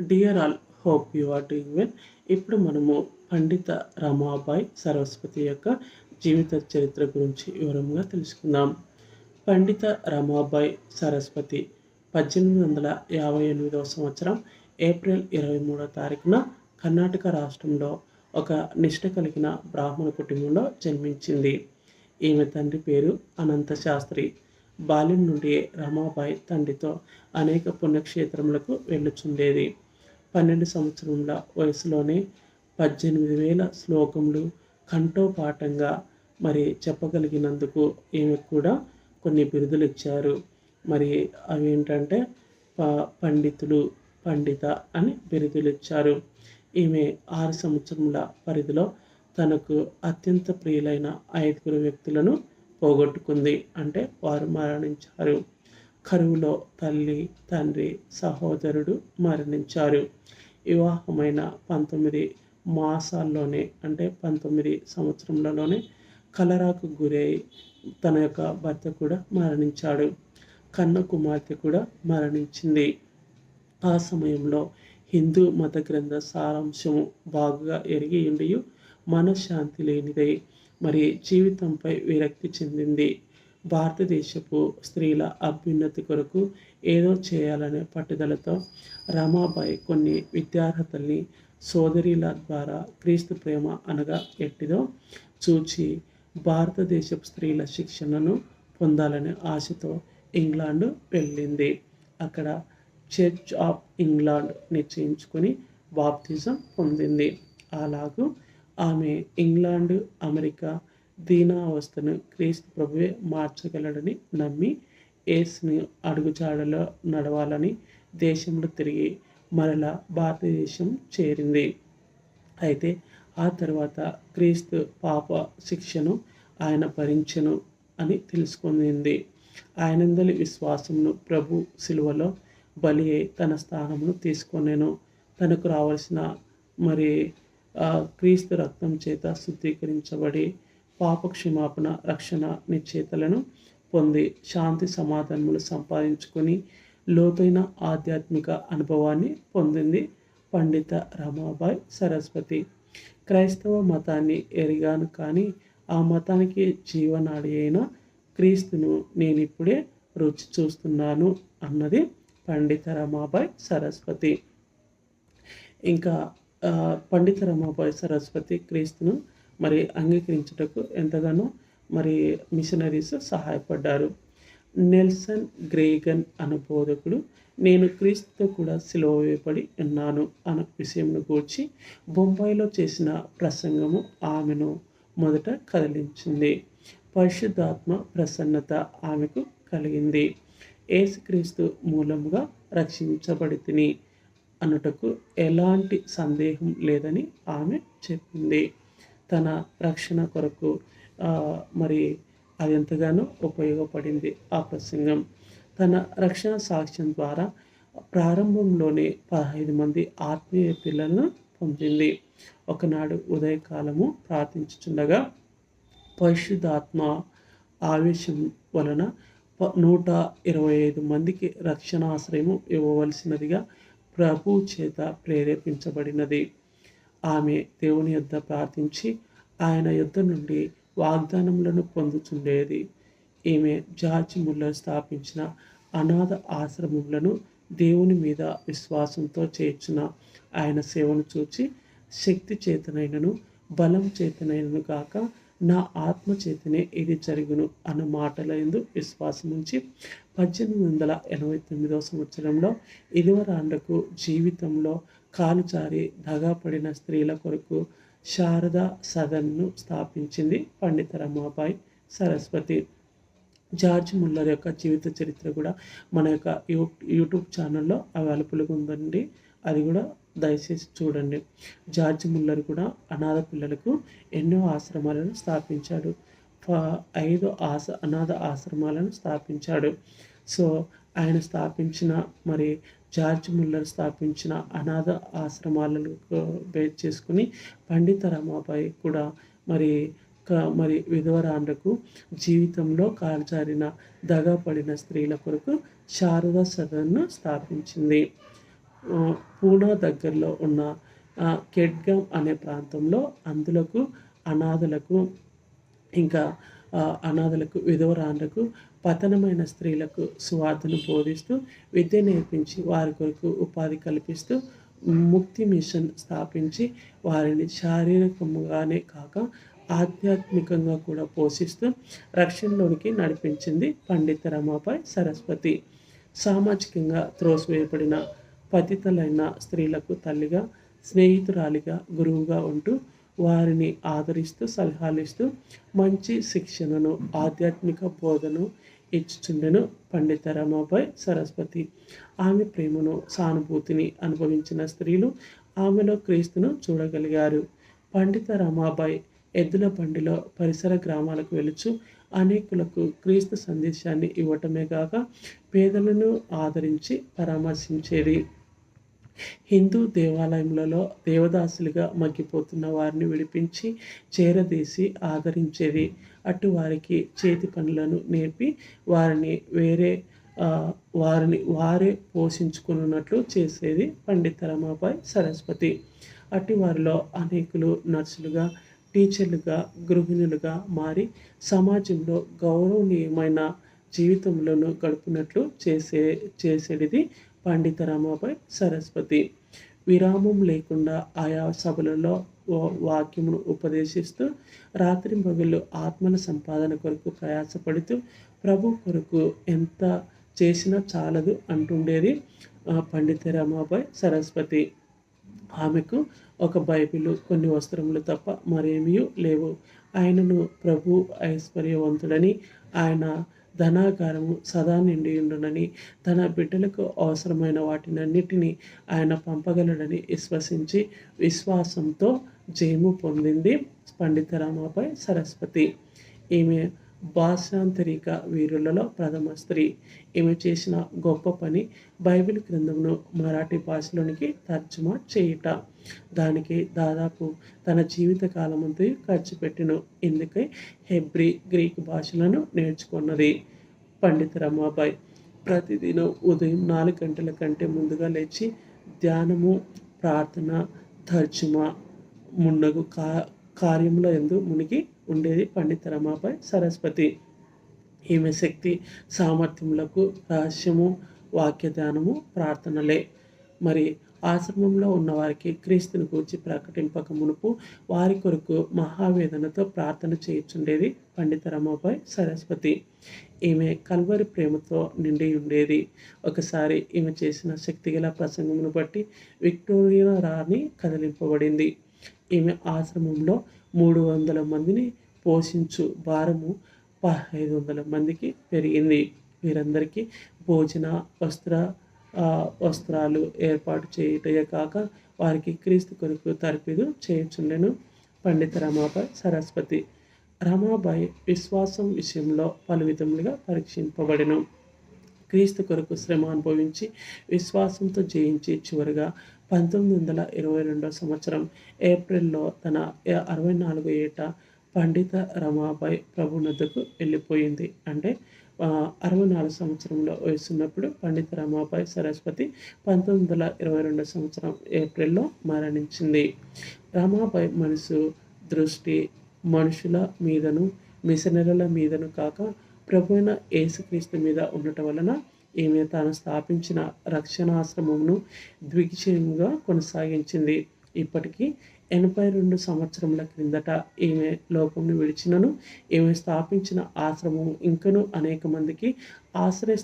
Dear all hope you are doing well ఇప్పుడు మనము పండిత రమాబాయ్ సరస్వతి యొక్క జీవిత చరిత్ర గురించి వివరంగా తెలుసుకుందాం. పండిత రమాబాయ్ సరస్వతి పద్దెనిమిది వందల యాభై ఎనిమిదవ సంవత్సరం ఏప్రిల్ ఇరవై మూడవ తారీఖున కర్ణాటక రాష్ట్రంలో ఒక నిష్ట కలిగిన బ్రాహ్మణ కుటుంబంలో జన్మించింది. ఈమె తండ్రి పేరు అనంత శాస్త్రి. బాల్యం నుండి రమాబాయి తండ్రితో అనేక పుణ్యక్షేత్రములకు వెళ్ళుచుండేది. పన్నెండు సంవత్సరముల వయసులోనే పద్దెనిమిది వేల శ్లోకములు కంఠోపాఠంగా మరి చెప్పగలిగినందుకు ఈమె కూడా కొన్ని బిరుదులు ఇచ్చారు మరి అవి ఏంటంటే ప పండితులు పండిత అని బిరుదులు ఇచ్చారు ఈమె ఆరు సంవత్సరముల పరిధిలో తనకు అత్యంత ప్రియులైన ఐదుగురు వ్యక్తులను పోగొట్టుకుంది. అంటే వారు మరణించారు. కరువులో తల్లి తండ్రి సహోదరుడు మరణించారు. వివాహమైన పంతొమ్మిది మాసాల్లోనే అంటే పంతొమ్మిది సంవత్సరంలోనే కలరాకు గురై తన యొక్క భర్త కూడా మరణించాడు. కన్న కుమార్తె కూడా మరణించింది. ఆ సమయంలో హిందూ మత గ్రంథ సారాంశము బాగుగా ఎరిగి ఉండి మనశ్శాంతి లేనిదై మరి జీవితంపై విరక్తి చెందింది. భారతదేశపు స్త్రీల అభ్యున్నతి కొరకు ఏదో చేయాలనే పట్టుదలతో రమాబాయి కొన్ని విద్యార్హతల్ని సోదరిల ద్వారా క్రీస్తు ప్రేమ అనగా ఎట్టిదో చూచి భారతదేశపు స్త్రీల శిక్షణను పొందాలనే ఆశతో ఇంగ్లాండ్ వెళ్ళింది. అక్కడ చర్చ్ ఆఫ్ ఇంగ్లాండ్ నిశ్చయించుకొని బాప్తిజం పొందింది. అలాగూ ఆమె ఇంగ్లాండ్ అమెరికా దీనావస్థను క్రీస్తు ప్రభువే మార్చగలడని నమ్మి ఏసుని అడుగుజాడలో నడవాలని దేశంలో తిరిగి మరలా భారతదేశం చేరింది. అయితే ఆ తర్వాత క్రీస్తు పాప శిక్షను ఆయన భరించను అని తెలుసుకుంది ఆయనందలి విశ్వాసమును ప్రభు సిలువలో బలి అయి తన స్థానమును తీసుకొనేను. తనకు రావాల్సిన మరి క్రీస్తు రక్తం చేత శుద్ధీకరించబడి పాపక్షమాపణ రక్షణ నిశ్చేతలను పొంది శాంతి సమాధానములు సంపాదించుకొని లోతైన ఆధ్యాత్మిక అనుభవాన్ని పొందింది పండిత రమాబాయ్ సరస్వతి. క్రైస్తవ మతాన్ని ఎరిగాను కానీ ఆ మతానికి జీవనాడి అయిన క్రీస్తును నేను ఇప్పుడే రుచి చూస్తున్నాను అన్నది పండిత రమాబాయ్ సరస్వతి. ఇంకా పండిత రమాబాయి సరస్వతి క్రీస్తును మరి అంగీకరించుటకు ఎంతగానో మరి మిషనరీస్ సహాయపడ్డారు. నెల్సన్ గ్రేగన్ అను బోధకుడు నేను క్రీస్తుతో కూడా సిలువ వేయబడి ఉన్నాను అన్న విషయంను గూర్చి బొంబాయిలో చేసిన ప్రసంగము ఆమెను మొదట కదిలించింది. పరిశుద్ధాత్మ ప్రసన్నత ఆమెకు కలిగింది. ఏసుక్రీస్తు మూలముగా రక్షించబడి తిని అనుటకు ఎలాంటి సందేహం లేదని ఆమె చెప్పింది. తన రక్షణ కొరకు మరి అది ఎంతగానో ఉపయోగపడింది ఆ ప్రసంగం. తన రక్షణ సాక్ష్యం ద్వారా ప్రారంభంలోనే పదహైదు మంది ఆత్మీయ పిల్లలను పొందింది. ఒకనాడు ఉదయకాలము ప్రార్థించుచుండగా పరిశుద్ధాత్మ ఆవేశం వలన నూట ఇరవై ఐదు మందికి రక్షణాశ్రయము ఇవ్వవలసినదిగా ప్రభు చేత ప్రేరేపించబడినది. ఆమె దేవుని యొద్ద ప్రార్థించి ఆయన యుద్ధ నుండి వాగ్దానములను పొందుచుండేది. ఈమె జార్జ్ ముల్లర్ స్థాపించిన అనాథ ఆశ్రమములను దేవుని మీద విశ్వాసంతో చేర్చిన ఆయన సేవను చూచి శక్తి చేతనైనను బలం చేతనైనను కాక నా ఆత్మ చేతనే ఇది జరుగును అన్న మాటల ఎందు విశ్వాసం ఉంచి పద్దెనిమిది వందల ఎనభై తొమ్మిదవ సంవత్సరంలో ఇదివరాండకు జీవితంలో కాలు జారి దగాపడిన స్త్రీల కొరకు శారద సదన్ను స్థాపించింది పండిత రమాబాయి సరస్వతి. జార్జ్ ముల్లర్ యొక్క జీవిత చరిత్ర కూడా మన యొక్క యూ యూట్యూబ్ ఛానల్లో అవైలబుల్గా ఉందండి అది కూడా దయచేసి చూడండి. జార్జ్ ముల్లర్ కూడా అనాథ పిల్లలకు ఎన్నో ఆశ్రమాలను స్థాపించాడు. ఐదు ఆశ అనాథ ఆశ్రమాలను స్థాపించాడు. సో ఆయన స్థాపించిన మరి జార్జ్ ముల్లర్ స్థాపించిన అనాథ ఆశ్రమాలకు బేస్ చేసుకుని పండిత రమాబాయి కూడా మరి మరి విధవరాండ్రకు జీవితంలో కాల్చారిన దగపడిన స్త్రీల కొరకు శారద సదన్ను స్థాపించింది. పూనా దగ్గరలో ఉన్న కెడ్గమ్ అనే ప్రాంతంలో అందులకు అనాథలకు ఇంకా అనాథలకు విధవరాళ్ళకు పతనమైన స్త్రీలకు సువార్తను బోధిస్తూ విద్య నేర్పించి వారి కొరకు ఉపాధి కల్పిస్తూ ముక్తి మిషన్ స్థాపించి వారిని శారీరకంగానే కాక ఆధ్యాత్మికంగా కూడా పోషిస్తూ రక్షణలోనికి నడిపించింది పండిత రమాపై సరస్వతి. సామాజికంగా త్రోసివేయబడిన పతితలైన స్త్రీలకు తల్లిగా స్నేహితురాలిగా గురువుగా ఉంటూ వారిని ఆదరిస్తూ సలహాలు ఇస్తూ మంచి శిక్షణను ఆధ్యాత్మిక బోధను ఇచ్చుచుండెను పండిత రమాబాయ్ సరస్వతి. ఆమె ప్రేమను సానుభూతిని అనుభవించిన స్త్రీలు ఆమెలో క్రీస్తును చూడగలిగారు. పండిత రమాబాయ్ ఎద్దుల బండిలో పరిసర గ్రామాలకు వెలుచు అనేకులకు క్రీస్తు సందేశాన్ని ఇవ్వటమే కాక పేదలను ఆదరించి పరామర్శించేది. హిందూ దేవాలయములలో దేవదాసులుగా మగ్గిపోతున్న వారిని విడిపించి చేరదీసి ఆదరించేది. అటు వారికి చేతి పనులను నేర్పి వారిని వేరే వారిని వారే పోషించుకున్నట్లు చేసేది పండిత రమాబాయ్ సరస్వతి. అటు వారిలో అనేకులు నర్సులుగా టీచర్లుగా గృహిణులుగా మారి సమాజంలో గౌరవనీయమైన జీవితంలోనూ గడుపునట్లు చేసే చేసేది పండిత రమాబాయ్ సరస్వతి. విరామం లేకుండా ఆయా సభలలో వాక్యమును ఉపదేశిస్తూ రాత్రి పగలు ఆత్మల సంపాదన కొరకు ప్రయాసపడుతూ ప్రభు కొరకు ఎంత చేసినా చాలదు అంటుండేది పండిత రమాబాయ్ సరస్వతి. ఆమెకు ఒక బైబిల్ కొన్ని వస్త్రములు తప్ప మరేమీ లేవు. ఆయనను ప్రభు ఐశ్వర్యవంతుడని ఆయన ధనాకారము సదా నిండి ఉండునని తన బిడ్డలకు అవసరమైన వాటినన్నిటినీ ఆయన పంపగలడని విశ్వసించి విశ్వాసంతో జయము పొందింది. పండిత రామాపై సరస్వతి. ఈమె భాషాంతరిక వీరులలో ప్రథమ స్త్రీ. ఈమె చేసిన గొప్ప పని బైబిల్ గ్రంథమును మరాఠీ భాషలోనికి తర్జుమా చేయుట. దానికి దాదాపు తన జీవిత కాలమంతా ఖర్చు పెట్టిన. ఎందుకై? హెబ్రి గ్రీక్ భాషలను నేర్చుకున్నది. పండిత రమాబాయ్ ప్రతిదినం ఉదయం నాలుగు గంటల కంటే ముందుగా లేచి ధ్యానము ప్రార్థన తర్జుమా మున్నగు కా కార్యంలో ఎందు మునిగి ఉండేది పండిత రమాబాయ్ సరస్వతి. ఈమె శక్తి సామర్థ్యములకు రహస్యము వాక్యదానము ప్రార్థనలే. మరి ఆశ్రమంలో ఉన్నవారికి క్రీస్తుని గూర్చి ప్రకటింపక మునుపు వారి కొరకు మహావేదనతో ప్రార్థన చేయించుండేది పండిత సరస్వతి. ఈమె కల్వరి ప్రేమతో నిండి ఉండేది. ఒకసారి ఈమె చేసిన శక్తిగల ప్రసంగమును బట్టి విక్టోరియా రాణి కదిలింపబడింది. ఈమె ఆశ్రమంలో మూడు వందల మందిని పోషించు భారము పదహైదు వందల మందికి పెరిగింది. వీరందరికీ భోజన వస్త్ర వస్త్రాలు ఏర్పాటు చేయటమే కాక వారికి క్రీస్తు కొరకు తర్పిదు చేయుచుండెను. పండిత రమాబాయ్ సరస్వతి రమాబాయ్ విశ్వాసం విషయంలో పలు విధములుగా పరీక్షింపబడెను. క్రీస్తు కొరకు శ్రమ అనుభవించి విశ్వాసంతో జయించి చివరిగా పంతొమ్మిది వందల ఇరవై రెండో సంవత్సరం ఏప్రిల్లో తన అరవై నాలుగు ఏట పండిత రమాబాయ్ ప్రభునద్దకు వెళ్ళిపోయింది. అంటే అరవై నాలుగు సంవత్సరంలో వయసున్నప్పుడు పండిత రమాబాయ్ సరస్వతి పంతొమ్మిది వందల ఇరవై రెండో సంవత్సరం ఏప్రిల్లో మరణించింది. రమాబాయ్ మనసు దృష్టి మనుషుల మీదను మిషనరీల మీదను కాక ప్రభు యేసుక్రీస్తు మీద ఉండటం వలన ఈమె తాను స్థాపించిన రక్షణాశ్రమమును ద్విగుషయంగా కొనసాగించింది. ఇప్పటికీ ఎనభై రెండు సంవత్సరముల క్రిందట ఈమె లోకంను విడిచినను ఈమె స్థాపించిన ఆశ్రమం ఇంకను అనేక మందికి ఆశ్రయ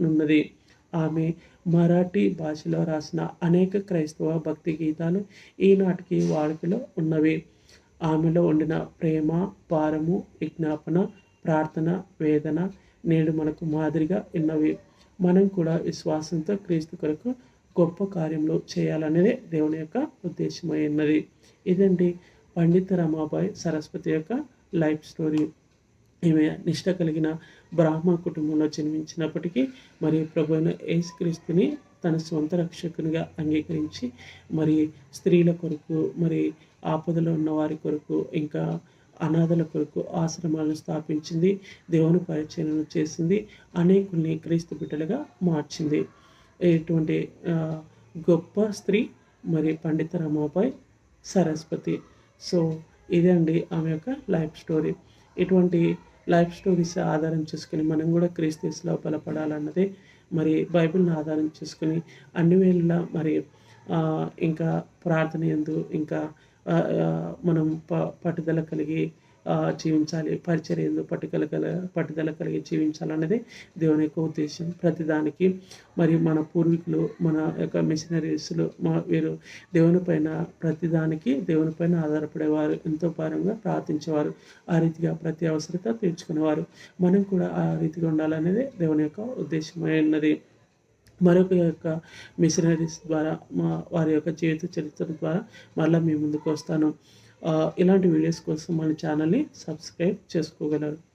నున్నది. ఆమె మరాఠీ భాషలో రాసిన అనేక క్రైస్తవ భక్తి గీతాలు ఈనాటికి వాడుకలో ఉన్నవి. ఆమెలో ఉండిన ప్రేమ భారము విజ్ఞాపన ప్రార్థన వేదన నేడు మనకు మాదిరిగా ఉన్నవి. మనం కూడా విశ్వాసంతో క్రీస్తు కొరకు గొప్ప కార్యంలో చేయాలనేదే దేవుని యొక్క ఉద్దేశమై ఉన్నది. ఇదండి పండిత రమాబాయ్ సరస్వతి యొక్క లైఫ్ స్టోరీ. ఈమె నిష్ట కలిగిన బ్రాహ్మ కుటుంబంలో జన్మించినప్పటికీ మరి ప్రభు యేసుక్రీస్తుని తన సొంత రక్షకునిగా అంగీకరించి మరి స్త్రీల కొరకు మరి ఆపదలో ఉన్న వారి కొరకు ఇంకా అనాథల కొరకు ఆశ్రమాలను స్థాపించింది దేవుని పరిచయను చేసింది అనేకుల్ని క్రీస్తు బిడ్డలుగా మార్చింది. ఇటువంటి గొప్ప స్త్రీ మరి పండిత రమాబాయ్ సరస్వతి. సో ఇదండి ఆమె యొక్క లైఫ్ స్టోరీ. ఇటువంటి లైఫ్ స్టోరీస్ ఆధారం చేసుకుని మనం కూడా క్రీస్తులో బలపడాలన్నదే మరి బైబిల్ని ఆధారం చేసుకుని అన్ని వేళలా మరి ఇంకా ప్రార్థన ఎందు ఇంకా మనం ప పట్టుదల కలిగి జీవించాలి. పరిచర్ ఎందు పట్టుదల కల పట్టుదల కలిగి జీవించాలన్నది దేవుని యొక్క ఉద్దేశం. ప్రతిదానికి మరి మన పూర్వీకులు మన యొక్క మిషనరీస్లు మా వీరు దేవుని పైన ప్రతిదానికి దేవుని పైన ఆధారపడేవారు ఎంతో భారంగా ప్రార్థించేవారు ఆ రీతిగా ప్రతి అవసరత తీర్చుకునేవారు. మనం కూడా ఆ రీతిగా ఉండాలనేది దేవుని యొక్క ఉద్దేశమైనది మరొక యొక్క మిషనరీస్ ద్వారా మా వారి యొక్క జీవిత చరిత్ర ద్వారా మళ్ళీ మీ ముందుకు వస్తాను. ఇలాంటి వీడియోస్ కోసం మన ఛానల్ని సబ్స్క్రైబ్ చేసుకోగలరు.